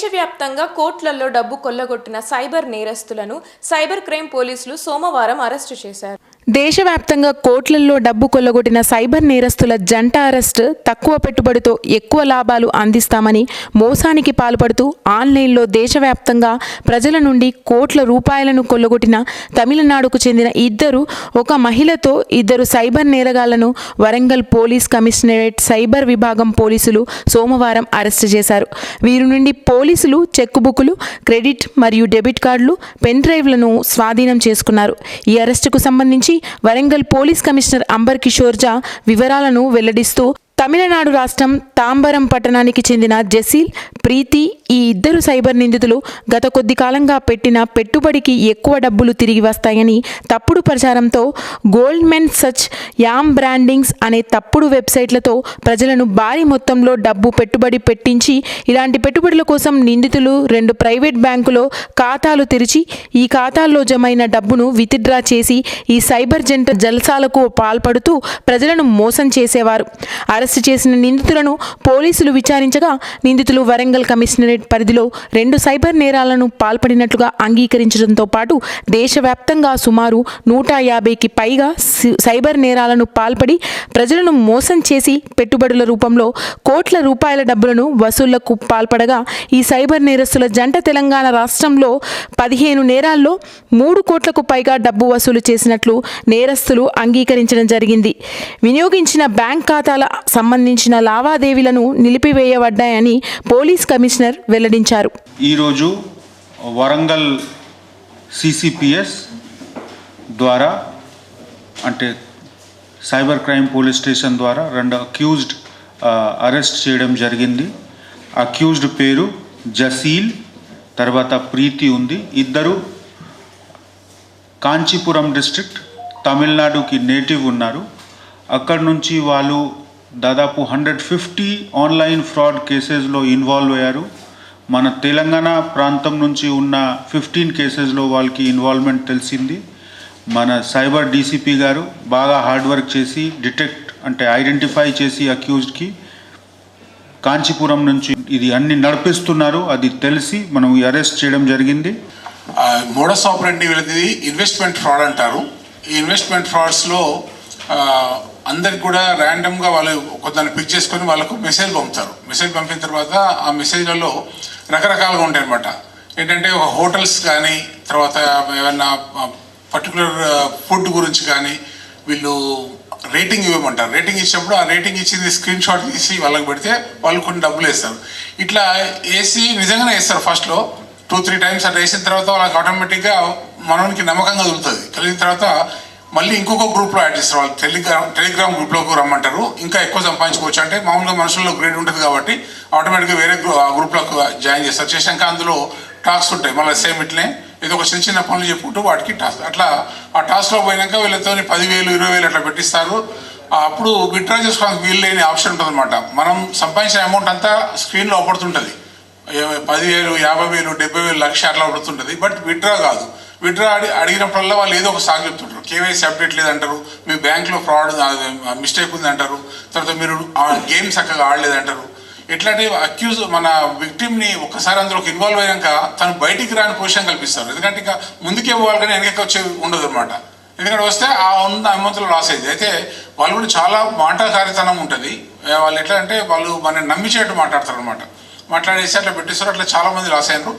దేశవ్యాప్తంగా కోట్లల్లో డబ్బు కొల్లగొట్టిన సైబర్ నేరస్తులను సైబర్ క్రైమ్ పోలీసులు సోమవారం అరెస్టు చేశారు. దేశవ్యాప్తంగా కోట్లల్లో డబ్బు కొల్లగొట్టిన సైబర్ నేరస్తుల జంట అరెస్ట్ తక్కువ పెట్టుబడితో ఎక్కువ లాభాలు అందిస్తామని మోసానికి పాల్పడుతూ ఆన్లైన్లో దేశవ్యాప్తంగా ప్రజల నుండి కోట్ల రూపాయలను కొల్లగొట్టిన తమిళనాడుకు చెందిన ఇద్దరు ఒక మహిళతో ఇద్దరు సైబర్ నేరగాళ్ళను వరంగల్ పోలీస్ కమిషనరేట్ సైబర్ విభాగం పోలీసులు సోమవారం అరెస్టు చేశారు. వీరి నుండి పోలీసులు చెక్ బుక్లు క్రెడిట్ మరియు డెబిట్ కార్డులు పెన్ డ్రైవ్లను స్వాధీనం చేసుకున్నారు. ఈ అరెస్టుకు సంబంధించి వరంగల్ పోలీస్ కమిషనర్ అంబర్ కిషోర్ జా వివరాలను వెల్లడిస్తూ తమిళనాడు రాష్ట్రం తాంబరం పట్టణానికి చెందిన జసీల్ ప్రీతి ఈ ఇద్దరు సైబర్ నిందితులు గత కొద్ది కాలంగా పెట్టిన పెట్టుబడికి ఎక్కువ డబ్బులు తిరిగి వస్తాయని తప్పుడు ప్రచారంతో గోల్డ్మెన్ సచ్ యామ్ బ్రాండింగ్స్ అనే తప్పుడు వెబ్సైట్లతో ప్రజలను భారీ మొత్తంలో డబ్బు పెట్టుబడి పెట్టించి ఇలాంటి పెట్టుబడుల కోసం నిందితులు రెండు ప్రైవేట్ బ్యాంకులో ఖాతాలు తెరిచి ఈ ఖాతాల్లో జమైన డబ్బును విత్డ్రా చేసి ఈ సైబర్ జంట జల్సాలకు పాల్పడుతూ ప్రజలను మోసం చేసేవారు. అరెస్టు చేసిన నిందితులను పోలీసులు విచారించగా నిందితులు వరంగల్ కమిషనరేట్ పరిధిలో రెండు సైబర్ నేరాలను పాల్పడినట్లుగా అంగీకరించడంతో పాటు దేశవ్యాప్తంగా సుమారు నూట యాభైకి పైగా సి- సైబర్ నేరాలను పాల్పడి ప్రజలను మోసం చేసి పెట్టుబడుల రూపంలో కోట్ల రూపాయల డబ్బులను వసూళ్ళకు పాల్పడగా ఈ సైబర్ నేరస్తుల జంట తెలంగాణ రాష్ట్రంలో పదిహేను నేరాల్లో మూడు కోట్లకు పైగా డబ్బు వసూలు చేసినట్లు నేరస్తులు అంగీకరించడం జరిగింది. వినియోగించిన బ్యాంక్ ఖాతాల సంబంధించిన లావాదేవీలను నిలిపివేయబడ్డాయని పోలీస్ కమిషనర్ వెల్లడించారు. ఈరోజు వరంగల్ సిసిపిఎస్ ద్వారా అంటే సైబర్ క్రైమ్ పోలీస్ స్టేషన్ ద్వారా రెండు అక్యూజ్డ్ అరెస్ట్ చేయడం జరిగింది. అక్యూజ్డ్ పేరు జసీల్ తర్వాత ప్రీతి ఉంది. ఇద్దరు కాంచీపురం డిస్ట్రిక్ట్ తమిళనాడుకి నేటివ్ ఉన్నారు. అక్కడ నుంచి వాళ్ళు దాదాపు హండ్రెడ్ ఫిఫ్టీ ఆన్లైన్ ఫ్రాడ్ కేసెస్లో ఇన్వాల్వ్ అయ్యారు. మన తెలంగాణ ప్రాంతం నుంచి ఉన్న ఫిఫ్టీన్ కేసెస్లో వాళ్ళకి ఇన్వాల్వ్మెంట్ తెలిసింది. మన సైబర్ డీసీపీ గారు బాగా హార్డ్ వర్క్ చేసి డిటెక్ట్ అంటే ఐడెంటిఫై చేసి అక్యూజ్డ్కి కాంచీపురం నుంచి ఇది అన్ని నడిపిస్తున్నారు. అది తెలిసి మనం అరెస్ట్ చేయడం జరిగింది. మోడస్ ఆపరేటివ్ వీళ్ళది ఇన్వెస్ట్మెంట్ ఫ్రాడ్ అంటారు. ఈ ఇన్వెస్ట్మెంట్ ఫ్రాడ్స్లో అందరికి కూడా ర్యాండమ్గా వాళ్ళు కొందరిని పిక్ చేసుకొని వాళ్ళకు మెసేజ్ పంపుతారు. మెసేజ్ పంపిన తర్వాత ఆ మెసేజ్లలో రకరకాలుగా ఉంటాయి అనమాట ఏంటంటే ఒక హోటల్స్ కానీ తర్వాత ఏమన్నా పర్టికులర్ ఫుడ్ గురించి కానీ వీళ్ళు రేటింగ్ ఇవ్వమంటారు. రేటింగ్ ఇచ్చినప్పుడు ఆ రేటింగ్ ఇచ్చింది స్క్రీన్ షాట్ తీసి వాళ్ళకి పెడితే వాళ్ళు కొన్ని డబ్బులు వేస్తారు. ఇట్లా వేసి నిజంగానే వేస్తారు ఫస్ట్లో టూ త్రీ టైమ్స్ అట్లా వేసిన తర్వాత వాళ్ళకి ఆటోమేటిక్గా మనోనికి నమ్మకంగా దొరుకుతుంది. కలిగిన తర్వాత మళ్ళీ ఇంకొక గ్రూప్లో యాడ్ చేస్తారు. వాళ్ళు టెలిగ్రామ్ టెలిగ్రామ్ గ్రూప్లోకి రమ్మంటారు. ఇంకా ఎక్కువ సంపాదించుకోవచ్చు. అంటే మామూలుగా మనుషుల్లో గ్రేడ్ ఉంటుంది కాబట్టి ఆటోమేటిక్గా వేరే గ్రూప్ ఆ గ్రూప్లోకి జాయిన్ చేస్తారు. చేశాక అందులో టాస్క్ ఉంటాయి. మళ్ళీ సేమ్ ఇట్లే ఏదో ఒక చిన్న చిన్న పనులు చెప్పుకుంటూ వాటికి టాస్క్ అట్లా ఆ టాస్క్లో పోయినాక వీళ్ళతో పదివేలు ఇరవై వేలు అట్లా పెట్టిస్తారు. అప్పుడు విత్డ్రా చేసుకోవడానికి వీలు లేని ఆప్షన్ ఉంటుందన్నమాట. మనం సంపాదించిన అమౌంట్ అంతా స్క్రీన్లో పడుతుంటుంది. పదివేలు యాభై వేలు డెబ్బై వేలు లక్ష అట్లా పడుతుంటుంది. బట్ విత్డ్రా కాదు. విత్డ్రా అడి అడిగినప్పుడల్లా వాళ్ళు ఏదో ఒక సాగు చెప్తుంటారు. కేవైసీ అప్డేట్ లేదంటారు. మీ బ్యాంక్లో ఫ్రాడ్ మిస్టేక్ ఉంది అంటారు తర్వాత మీరు గేమ్ చక్కగా ఆడలేదంటారు. ఎట్లాంటి అక్యూజ్ మన విక్టిమ్ని ఒక్కసారి అందులోకి ఇన్వాల్వ్ అయ్యాక తను బయటికి రాని పొజిషన్ కల్పిస్తారు. ఎందుకంటే ఇంకా ముందుకే పోవాలి కానీ వెనకకి వచ్చే ఉండదు అనమాట ఎందుకంటే వస్తే ఆ ఉన్న అమౌంట్లో లాస్ అయింది అయితే వాళ్ళు కూడా చాలా మాటకారితనం ఉంటుంది. వాళ్ళు ఎట్లా అంటే వాళ్ళు మన నమ్మించేట్టు మాట్లాడతారు అనమాట మాట్లాడేసి అట్లా పెట్టేస్తారు. అట్లా చాలా మంది లాస్ అయ్యారు